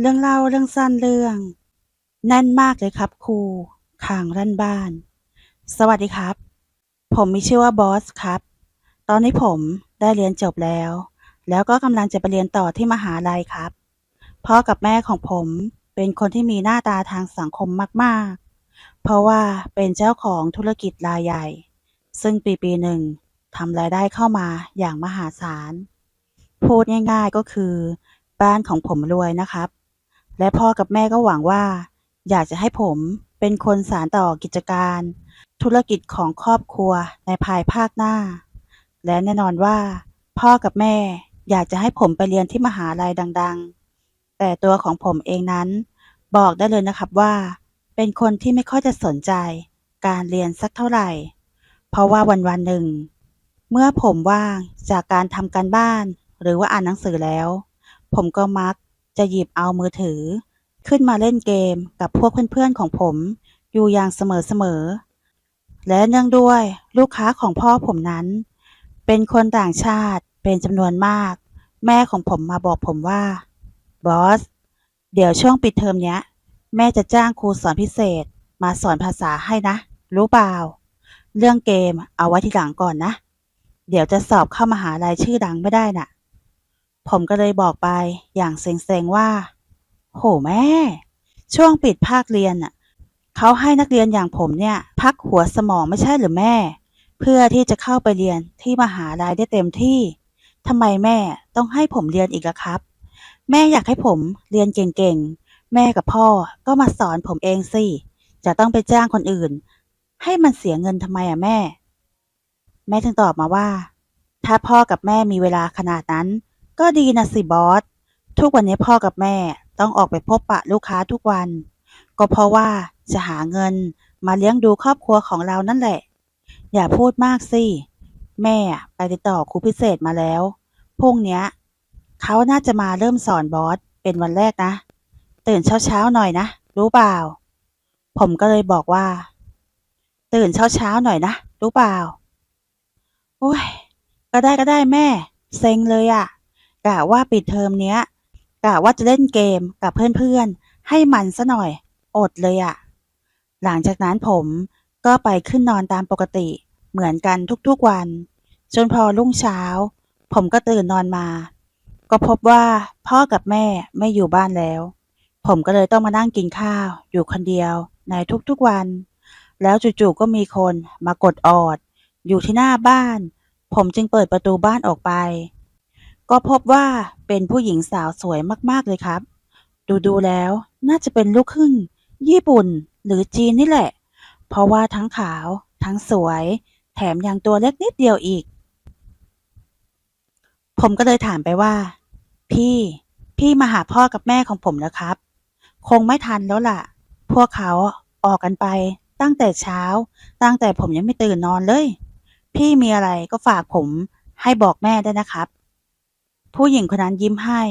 เรื่องเล่าเรื่องสั้นเรื่อง แน่นมากเลยครับครูขางรั่นบ้าน สวัสดีครับ ผมมีชื่อว่าบอสครับ ตอนนี้ผมได้เรียนจบแล้ว แล้วก็กำลังจะไปเรียนต่อที่มหาลัยครับ พ่อกับแม่ของผมเป็นคนที่มีหน้าตาทางสังคมมากๆ เพราะว่าเป็นเจ้าของธุรกิจรายใหญ่ ซึ่งปีปีหนึ่งทำรายได้เข้ามาอย่างมหาศาล พูดง่ายๆก็คือ บ้านของผมรวยนะครับ และพ่อกับแม่ก็หวังว่า อยากจะให้ผมเป็นคนสานต่อกิจการ ธุรกิจของครอบครัวในภายภาคหน้า และแน่นอนว่า พ่อกับแม่อยากจะให้ผมไปเรียนที่มหาลัยดัง ๆ แต่ตัวของผมเองนั้น บอกได้เลยนะครับว่า เป็นคนที่ไม่ค่อยจะสนใจการเรียนสักเท่าไหร่ เพราะว่าวันๆหนึ่ง เมื่อผมว่างจากการทำการบ้าน หรือว่าอ่านหนังสือแล้ว ผมก็มัก จะหยิบเอามือถือ ขึ้นมาเล่นเกมกับพวกเพื่อนๆของผมอยู่อย่างเสมอๆ และเนื่องด้วยลูกค้าของพ่อผมนั้น เป็นคนต่างชาติเป็นจำนวนมาก แม่ของผมมาบอกผมว่า บอส เดี๋ยวช่วงปิดเทอมเนี้ย แม่จะจ้างครูสอนพิเศษ มาสอนภาษาให้นะ รู้เปล่า เรื่องเกมเอาไว้ทีหลังก่อนนะ เดี๋ยวจะสอบเข้ามหาลัยชื่อดังไม่ได้น่ะ ผมก็เลยบอกไปอย่างเซ็งๆว่า โหแม่ ช่วงปิดภาคเรียนน่ะเขาให้นักเรียนอย่างผมเนี่ย พักหัวสมองไม่ใช่หรือแม่ เพื่อที่จะเข้าไปเรียนที่มหาลัยได้เต็มที่ทำไมแม่ต้องให้ผมเรียนอีกล่ะครับ แม่อยากให้ผมเรียนเก่งๆ แม่กับพ่อก็มาสอนผมเองสิ จะต้องไปจ้างคนอื่น ให้มันเสียเงินทำไมอะแม่ แม่จึงตอบมาว่า ถ้าพ่อกับแม่มีเวลาขนาดนั้น ก็ดีนะสิบอส ทุกวันนี้พ่อกับแม่ต้องออกไปพบปะลูกค้าทุกวัน ก็เพราะว่าจะหาเงินมาเลี้ยงดูครอบครัวของเรานั่นแหละ อย่าพูดมากสิ แม่ไปติดต่อครูพิเศษมาแล้ว พรุ่งนี้เขาน่าจะมาเริ่มสอนบอสเป็นวันแรกนะ ตื่นเช้าๆหน่อยนะ รู้เปล่า ผมก็เลยบอกว่า ตื่นเช้าๆหน่อยนะ รู้เปล่า โอ้ย ก็ได้ก็ได้แม่ เซ็งเลยอะ กะว่าปิดเทอมเนี้ยกะว่าจะเล่นเกมกับเพื่อนๆ ให้มันซะหน่อย อดเลยอะหลังจากนั้นผมก็ไปขึ้นนอนตามปกติเหมือนกันทุกๆวัน จนพอรุ่งเช้า ผมก็ตื่นนอนมา ก็พบว่าพ่อกับแม่ไม่อยู่บ้านแล้ว ผมก็เลยต้องมานั่งกินข้าว อยู่คนเดียวในทุกๆวัน แล้วจู่ๆก็มีคนมากดออด อยู่ที่หน้าบ้าน ผมจึงเปิดประตูบ้านออกไป ก็พบว่าเป็นผู้หญิงสาวสวยมากๆเลยครับ ดูๆแล้วน่าจะเป็นลูกครึ่ง ญี่ปุ่นหรือจีนนี่แหละ เพราะว่าทั้งขาว ทั้งสวย แถมยังตัวเล็กนิดเดียวอีก ผมก็เลยถามไปว่า พี่ พี่มาหาพ่อกับแม่ของผมแล้วครับ คงไม่ทันแล้วล่ะ พวกเขาออกกันไปตั้งแต่เช้า ตั้งแต่ผมยังไม่ตื่นนอนเลย พี่มีอะไรก็ฝากผมให้บอกแม่ได้นะครับ ผู้หญิงคนนั้นยิ้มให้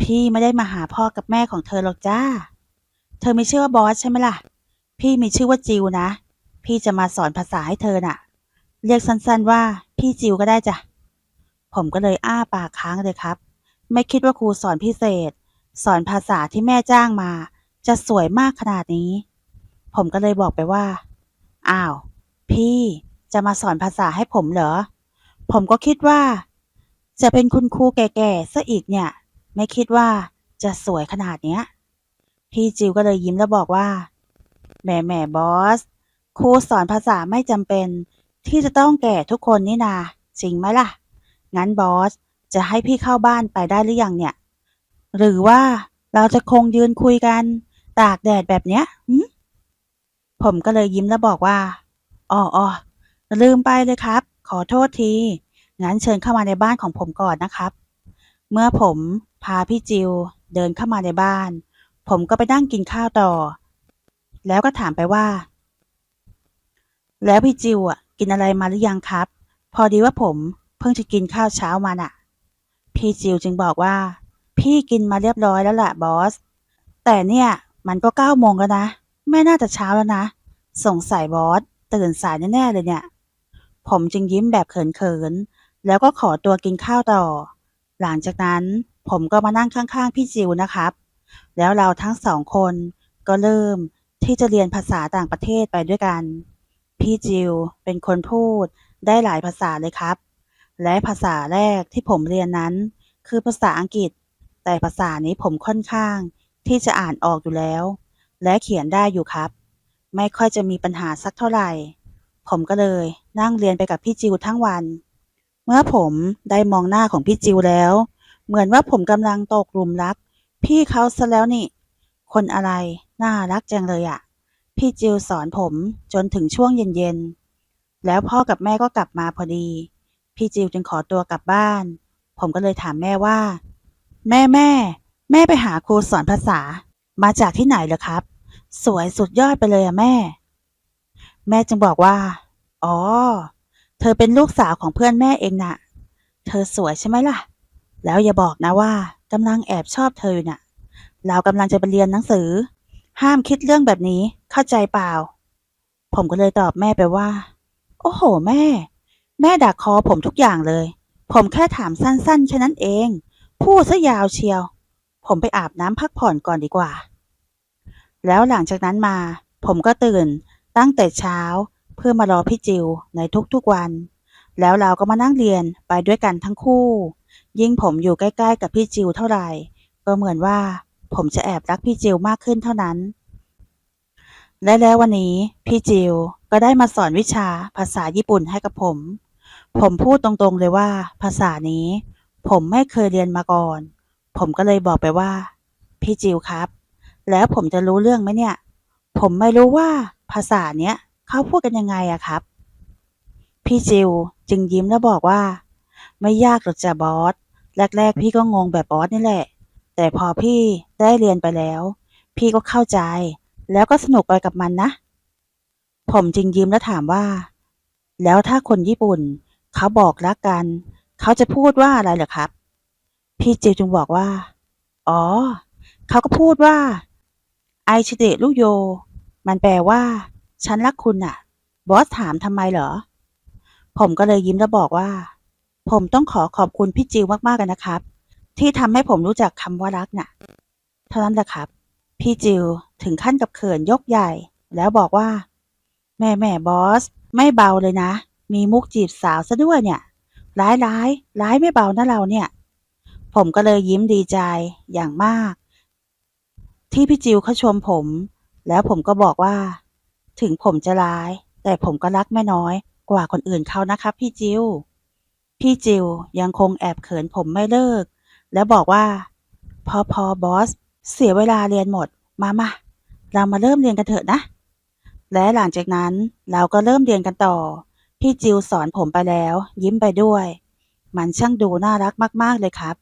พี่ไม่ได้มาหาพ่อกับแม่ของเธอหรอกจ้า เธอมีชื่อว่าบอสใช่ไหมล่ะ พี่มีชื่อว่าจิวนะ พี่จะมาสอนภาษาให้เธอน่ะ เรียกสั้นๆว่า พี่จิวก็ได้จ้ะ ผมก็เลยอ้าปากค้างเลยครับ ไม่คิดว่าครูสอนพิเศษ สอนภาษาที่แม่จ้างมา จะสวยมากขนาดนี้ ผมก็เลยบอกไปว่า อ้าว พี่จะมาสอนภาษาให้ผมเหรอ ผมก็คิดว่า จะเป็นคุณครูแก่ๆซะอีกเนี่ย ไม่คิดว่าจะสวยขนาดเนี้ย พี่จิวก็เลยยิ้มแล้วบอกว่า แหมแหมบอส ครูสอนภาษาไม่จำเป็น ที่จะต้องแก่ทุกคนนี่นา จริงไหมล่ะ งั้นบอส จะให้พี่เข้าบ้านไปได้หรือยังเนี่ย หรือว่าเราจะคงยืนคุยกัน ตากแดดแบบเนี้ยผมก็เลยยิ้มแล้วบอกว่าอ๋อออลืมไปเลยครับ ขอโทษที งั้นเชิญเข้ามาในบ้านของผมก่อนนะครับ เมื่อผมพาพี่จิวเดินเข้ามาในบ้าน ผมก็ไปนั่งกินข้าวต่อ แล้วก็ถามไปว่า แล้วพี่จิวอะ กินอะไรมาหรือยังครับ พอดีว่าผมเพิ่งจะกินข้าวเช้ามาน่ะ พี่จิวจึงบอกว่า พี่กินมาเรียบร้อยแล้วล่ะบอส แต่เนี่ยมันก็เก้าโมงแล้วนะไม่น่าจะเช้าแล้วนะ สงสัยบอสตื่นสายแน่ๆเลยเนี่ย ผมจึงยิ้มแบบเขินๆ แล้วก็ขอตัวกินข้าวต่อ หลังจากนั้นผมก็มานั่งข้างๆพี่จิวนะครับ แล้วเราทั้งสองคนก็เริ่มที่จะเรียนภาษาต่างประเทศไปด้วยกัน พี่จิวเป็นคนพูดได้หลายภาษาเลยครับ และภาษาแรกที่ผมเรียนนั้น คือภาษาอังกฤษ แต่ภาษานี้ผมค่อนข้างที่จะอ่านออกอยู่แล้ว และเขียนได้อยู่ครับ ไม่ค่อยจะมีปัญหาสักเท่าไหร่ ผมก็เลยนั่งเรียนไปกับพี่จิวทั้งวัน เมื่อผมได้มองหน้าของพี่จิวแล้ว เหมือนว่าผมกำลังตกหลุมรัก พี่เขาซะแล้วนี่ คนอะไร น่ารักจังเลยอะพี่จิวสอนผมจนถึงช่วงเย็นๆ แล้วพ่อกับแม่ก็กลับมาพอดี พี่จิวจึงขอตัวกลับบ้าน ผมก็เลยถามแม่ว่า แม่แม่ แม่ไปหาครูสอนภาษา มาจากที่ไหนเหรอครับ สวยสุดยอดไปเลยอะแม่ แม่จึงบอกว่า อ๋อ ธอเป็นลูกสาวของเพื่อนแม่เองน่ะ เธอสวยใช่ไหมล่ะ แล้วอย่าบอกนะว่ากำลังแอบชอบเธออยู่น่ะ เรากำลังจะไปเรียนหนังสือ ห้ามคิดเรื่องแบบนี้ เข้าใจเปล่า ผมก็เลยตอบแม่ไปว่า โอ้โห แม่ แม่ดักคอผมทุกอย่างเลย ผมแค่ถามสั้นๆแค่นั้นเอง พูดซะยาวเชียว ผมไปอาบน้ำพักผ่อนก่อนดีกว่า แล้วหลังจากนั้นมา ผมก็ตื่นตั้งแต่เช้า เพื่อมารอพี่จิวในทุกๆวัน แล้วเราก็มานั่งเรียนไปด้วยกันทั้งคู่ ยิ่งผมอยู่ใกล้ๆ กับพี่จิวเท่าไหร่ ก็เหมือนว่าผมจะแอบรักพี่จิวมากขึ้นเท่านั้น และแล้ววันนี้พี่จิวก็ได้มาสอนวิชาภาษาญี่ปุ่นให้กับผม ผมพูดตรงๆเลยว่า ภาษานี้ ผมไม่เคยเรียนมาก่อน ผมก็เลยบอกไปว่า พี่จิวครับ แล้วผมจะรู้เรื่องไหมเนี่ย ผมไม่รู้ว่าภาษาเนี้ย เขาพูดกันยังไงอะครับ พี่จิวจึงยิ้มแล้วบอกว่า ไม่ยากหรอกจ้ะบอส แรก ๆ พี่ก็งงแบบบอสนี่แหละ แต่พอพี่ได้เรียนไปแล้ว พี่ก็เข้าใจ แล้วก็สนุกไปกับมันนะ ผมจึงยิ้มแล้วถามว่า แล้วถ้าคนญี่ปุ่น เขาบอกรักกัน เขาจะพูดว่าอะไรเหรอครับ พี่จิวจึงบอกว่า อ๋อ เขาก็พูดว่า ไอชิเดะลูกโย มันแปลว่า ฉันรักคุณน่ะบอสถามทำไมเหรอ ผมก็เลยยิ้มแล้วบอกว่า ผมต้องขอขอบคุณพี่จิวมากๆเลยนะครับ ที่ทำให้ผมรู้จักคำว่ารักน่ะ เท่านั้นแหละครับ พี่จิวถึงขั้นกับเขินยกใหญ่ แล้วบอกว่า แม่แม่บอส ไม่เบาเลยนะ มีมุกจีบสาวซะด้วยเนี่ย ร้ายร้ายร้ายไม่เบานะเราเนี่ย ผมก็เลยยิ้มดีใจอย่างมาก ที่พี่จิวเขาชมผม แล้วผมก็บอกว่า ถึงผมจะร้าย แต่ผมก็รักแม่น้อย กว่าคนอื่นเขานะครับพี่จิวพี่จิวยังคงแอบเขินผมไม่เลิก แล้วบอกว่า พอพอบอส เสียเวลาเรียนหมด มามาเรามาเริ่มเรียนกันเถอะนะ และหลังจากนั้นเราก็เริ่มเรียนกันต่อ พี่จิวสอนผมไปแล้ว ยิ้มไปด้วย มันช่างดูน่ารักมากๆเลยครับ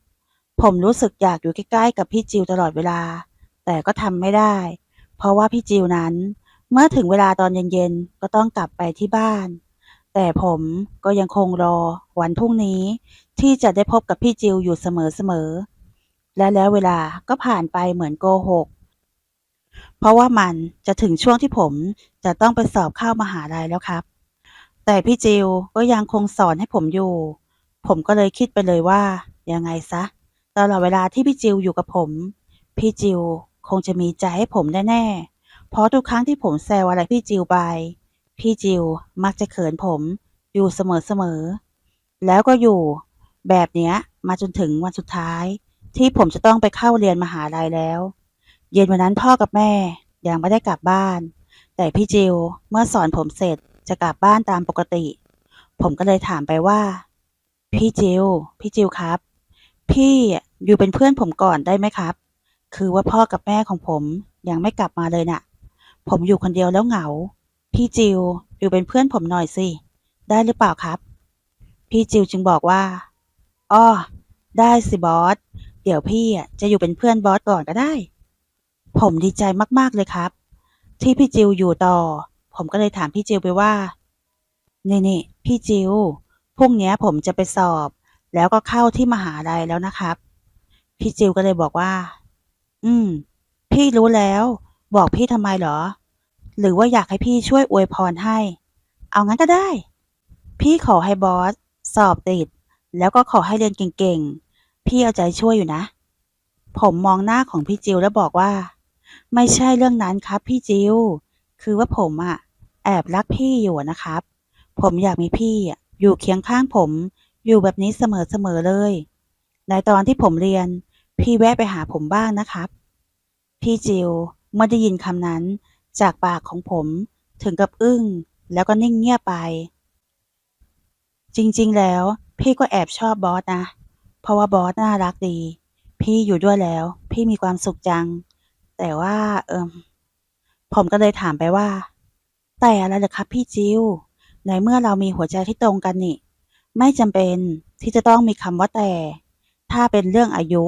ผมรู้สึกอยากอยู่ใกล้ๆกับพี่จิวตลอดเวลา แต่ก็ทำไม่ได้ เพราะว่าพี่จิวนั้น เมื่อถึงเวลาตอนเย็นๆ ก็ต้องกลับไปที่บ้าน แต่ผมก็ยังคงรอวันพรุ่งนี้ที่จะได้พบกับพี่จิวอยู่เสมอๆ และแล้วเวลาก็ผ่านไปเหมือนโกหก เพราะว่ามันจะถึงช่วงที่ผมจะต้องไปสอบเข้ามหาลัยแล้วครับ แต่พี่จิวก็ยังคงสอนให้ผมอยู่ ผมก็เลยคิดไปเลยว่ายังไงซะตลอดเวลาที่พี่จิวอยู่กับผม พี่จิวคงจะมีใจให้ผมแน่ๆ เพราะทุกครั้งที่ผมแซวอะไรพี่จิวไป พี่จิวมักจะเขินผมอยู่เสมอๆ แล้วก็อยู่ แบบเนี้ยมาจนถึงวันสุดท้าย ที่ผมจะต้องไปเข้าเรียนมหาลัยแล้ว เย็นวันนั้นพ่อกับแม่ยังไม่ได้กลับบ้าน แต่พี่จิวเมื่อสอนผมเสร็จจะกลับบ้านตามปกติ ผมก็เลยถามไปว่า พี่จิวพี่จิวครับ พี่อยู่เป็นเพื่อนผมก่อนได้ไหมครับ คือว่าพ่อกับแม่ของผมยังไม่กลับมาเลยน่ะ ผมอยู่คนเดียวแล้วเหงา พี่จิวอยู่เป็นเพื่อนผมหน่อยสิ ได้หรือเปล่าครับ พี่จิวจึงบอกว่า อ้อ ได้สิบอส เดี๋ยวพี่จะอยู่เป็นเพื่อนบอสก่อนก็ได้ ผมดีใจมากๆเลยครับ ที่พี่จิวอยู่ต่อ ผมก็เลยถามพี่จิวไปว่า นี่นี่พี่จิวพรุ่งนี้ผมจะไปสอบ แล้วก็เข้าที่มหาลัยแล้วนะครับ พี่จิวก็เลยบอกว่า อืม พี่รู้แล้ว บอกพี่ทำไมเหรอ หรือว่าอยากให้พี่ช่วยอวยพรให้ เอางั้นก็ได้ พี่ขอให้บอส สอบติด แล้วก็ขอให้เรียนเก่งๆ พี่เอาใจช่วยอยู่นะ ผมมองหน้าของพี่จิวแล้วบอกว่า ไม่ใช่เรื่องนั้นครับพี่จิว คือว่าผมอะแอบรักพี่อยู่นะครับ ผมอยากมีพี่อยู่เคียงข้างผม อยู่แบบนี้เสมอๆเลย ในตอนที่ผมเรียน พี่แวะไปหาผมบ้างนะครับ พี่จิว เมื่อได้ยินคำนั้นจากปากของผมถึงกับอึ้งแล้วก็นิ่งเงียบไป จริงๆ แล้ว พี่ก็แอบชอบบอสนะ เพราะว่าบอสน่ารักดี พี่อยู่ด้วยแล้ว พี่มีความสุขจัง แต่ว่าเอิมผมก็เลยถามไปว่า แต่อะไรเหรอครับพี่จิวในเมื่อเรามีหัวใจที่ตรงกันนี่ ไม่จำเป็นที่จะต้องมีคำว่าแต่ ถ้าเป็นเรื่องอายุ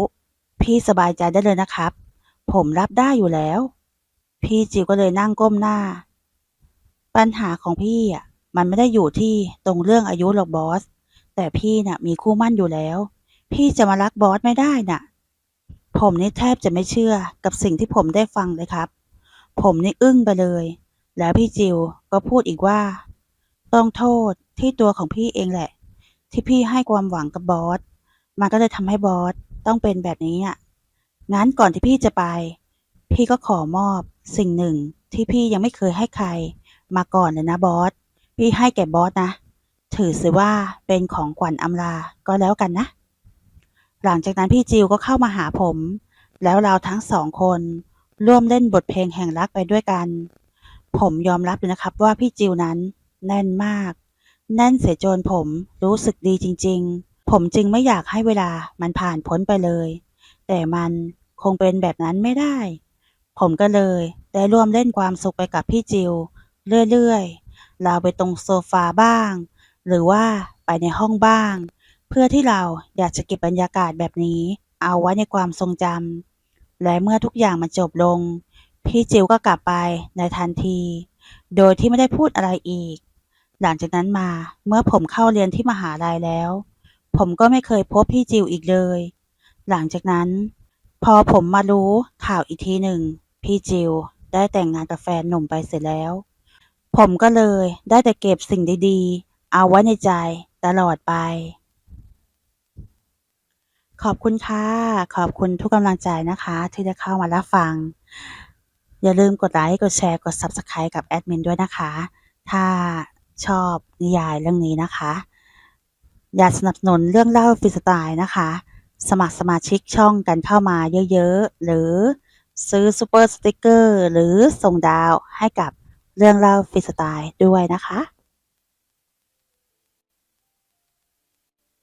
พี่สบายใจได้เลยนะครับ ผมรับได้อยู่แล้ว พี่จิวก็เลยนั่งก้มหน้า ปัญหาของพี่อะ มันไม่ได้อยู่ที่ตรงเรื่องอายุหรอกบอส แต่พี่น่ะ มีคู่มั่นอยู่แล้ว พี่จะมารักบอสไม่ได้น่ะ ผมนี่แทบจะไม่เชื่อกับสิ่งที่ผมได้ฟังเลยครับ ผมนี่อึ้งไปเลย แล้วพี่จิวก็พูดอีกว่า ต้องโทษที่ตัวของพี่เองแหละ ที่พี่ให้ความหวังกับบอส มันก็เลยทำให้บอสต้องเป็นแบบนี้อะ งั้นก่อนที่พี่จะไป พี่ก็ขอมอบสิ่งหนึ่งที่พี่ยังไม่เคยให้ใคร มาก่อนเลยนะบอส พี่ให้แก่บอสนะ ถือซะว่าเป็นของขวัญอำลา ก็แล้วกันนะ หลังจากนั้นพี่จิวก็เข้ามาหาผม แล้วเราทั้งสองคนร่วมเล่นบทเพลงแห่งรักไปด้วยกัน ผมยอมรับเลยนะครับว่าพี่จิวนั้นแน่นมาก แน่นเสียจนผมรู้สึกดีจริง ๆ ผมจึงไม่อยากให้เวลามันผ่านพ้นไปเลย แต่มันคงเป็นแบบนั้นไม่ได้ ผมก็เลยได้ร่วมเล่นความสุขไปกับพี่จิว เรื่อยๆ เราไปตรงโซฟาบ้าง หรือว่าไปในห้องบ้าง เพื่อที่เราอยากจะเก็บบรรยากาศแบบนี้ เอาไว้ในความทรงจำและเมื่อทุกอย่างมันจบลง พี่จิวก็กลับไปในทันที โดยที่ไม่ได้พูดอะไรอีก หลังจากนั้นมาเมื่อผมเข้าเรียนที่มหาลัยแล้ว ผมก็ไม่เคยพบพี่จิวอีกเลย หลังจากนั้น พอผมมารู้ข่าวอีกทีหนึ่ง พี่จิวได้แต่งงานกับแฟนหนุ่มไปเสร็จแล้ว ผมก็เลยได้แต่เก็บสิ่งดีๆ เอาไว้ในใจตลอดไป ขอบคุณค่ะ ขอบคุณทุกกำลังใจนะคะ ที่ได้เข้ามารับฟัง อย่าลืมกดไลค์ กดแชร์ กด Subscribe กับแอดมินด้วยนะคะ ถ้าชอบนิยายเรื่องนี้นะคะ อย่าสนับสนุนเรื่องเล่าฟรีสไตล์นะคะ สมัครสมาชิกช่องกันเข้ามาเยอะๆ หรือซื้อซูเปอร์สติกเกอร์หรือส่งดาวให้กับเรื่องเล่าฟรีสไตล์ด้วยนะคะ